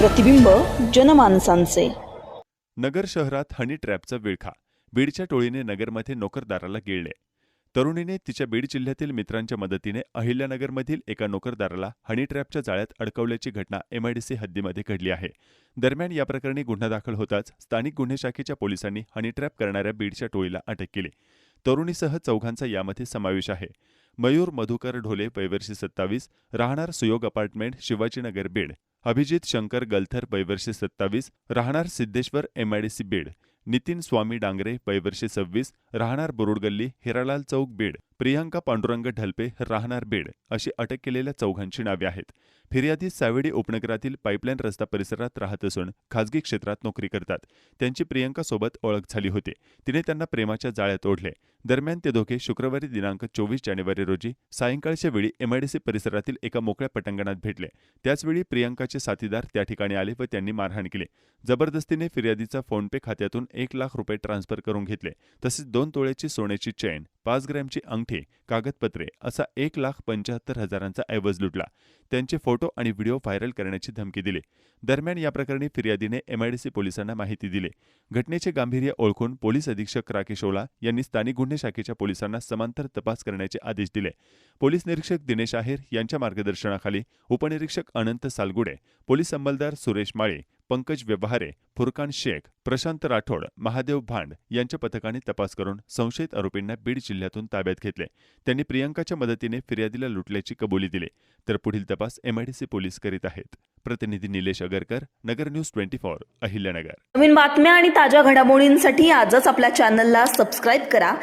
प्रतिबिंब जनमानसांचे. नगर शहरात हनी ट्रॅपचा विळखा. बीडच्या टोळीने नगरमध्ये नोकरदाराला गिळले. तरुणीने तिच्या बीड जिल्ह्यातील मित्रांच्या मदतीने अहिल्यानगरमधील एका नोकरदाराला हनी ट्रॅपच्या जाळ्यात अडकवल्याची घटना एमआयडीसी हद्दीमध्ये घडली आहे. दरम्यान या प्रकरणी गुन्हा दाखल होताच स्थानिक गुन्हे शाखेच्या पोलिसांनी हनी ट्रॅप करणाऱ्या बीडच्या टोळीला अटक केली. तरुणीसह चौघांचा यामध्ये समावेश आहे. मयूर मधुकर ढोले वैवर्षी सत्तावीस राहणार सुयोग अपार्टमेंट शिवाजीनगर बीड. अभिजित शंकर गलथर वैवर्षी सत्तावीस राहणार सिद्धेश्वर एमआयडीसी बीड नितीन स्वामी डांगरे वैवर्षी सव्वीस राहणार बुरुडगल्ली हिरालाल चौक बीड प्रियांका पांडुरंग ढलपे राहणार बीड अशी अटक केलेल्या चौघांची नावे आहेत. फिर्यादी सावेडी उपनगरातील पाईपलाईन रस्ता परिसरात राहत असून खाजगी क्षेत्रात नोकरी करतात. त्यांची प्रियंकासोबत ओळख झाली होती. तिने त्यांना प्रेमाच्या जाळ्यात ओढले. दरम्यान ते दोघे शुक्रवारी दिनांक चोवीस जानेवारी रोजी सायंकाळच्या वेळी एमआयडीसी परिसरातील एका मोकळ्या पटांगणात भेटले. त्याचवेळी प्रियांकाचे साथीदार त्या ठिकाणी आले व त्यांनी मारहाण केली. जबरदस्तीने फिर्यादीचा फोनपे खात्यातून एक लाख रुपये ट्रान्स्फर करून घेतले तसेच दोन तोळ्याची सोन्याची चेन पाच ग्रॅमची अंगठी कागदपत्रे असा एक लाख पंच्याहत्तर हजारांचा ऐवज लुटला. त्यांचे फोटो आणि व्हिडिओ व्हायरल करण्याची धमकी दिली. दरम्यान या प्रकरणी फिर्यादीने एमआयडीसी पोलिसांना माहिती दिली. घटनेचे गांभीर्य ओळखून पोलीस अधीक्षक राकेश ओला यांनी स्थानिक गुन्हे शाखेच्या पोलिसांना समांतर तपास करण्याचे आदेश दिले. पोलीस निरीक्षक दिनेश आहेर यांच्या मार्गदर्शनाखाली उपनिरीक्षक अनंत सालगुडे पोलीस अंमलदार सुरेश माळे पंकज व्यवहारे फुरकान शेख प्रशांत राठोड महादेव भांड यांच्या पथकाने तपास करून संशयित आरोपींना बीड जिल्ह्यातून ताब्यात घेतले. त्यांनी प्रियंकाच्या मदतीने फिर्यादीला लुटल्याची कबुली दिली. तर पुढील तपास एमआयडीसी पोलीस करीत आहेत. प्रतिनिधी Nilesh Agarkar Nagar news twenty four Ahilyanagar. नवीन बातम्या आणि ताज्या घडामोडींसाठी आजच आपल्या चॅनलला सबस्क्राईब करा.